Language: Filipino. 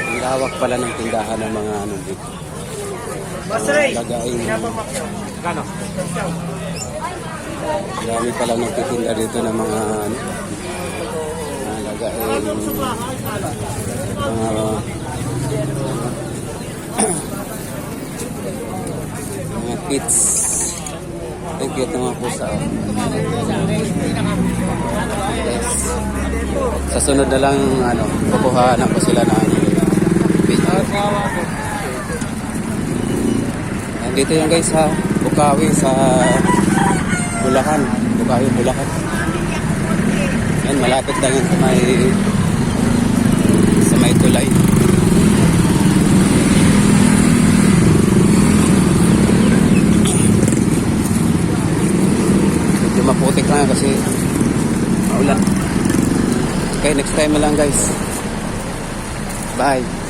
Ang lawak pala ng tindahan ng mga ano dito. Masray! Lagain. Gano? Dami pala nagtitinda dito ng mga ano. Lagain. Mga kits. Ay, cute ng mga pusa. Yes. Sa sunod na lang, ano, kukuhaan ko sila ng video. Nandito yan guys sa Bukawi sa Bulacan. Bukawi, Bulacan. Yan, malapit lang yan sa may sa may tulay. Maputik lang kasi maulan. Okay, next time na lang guys. Bye.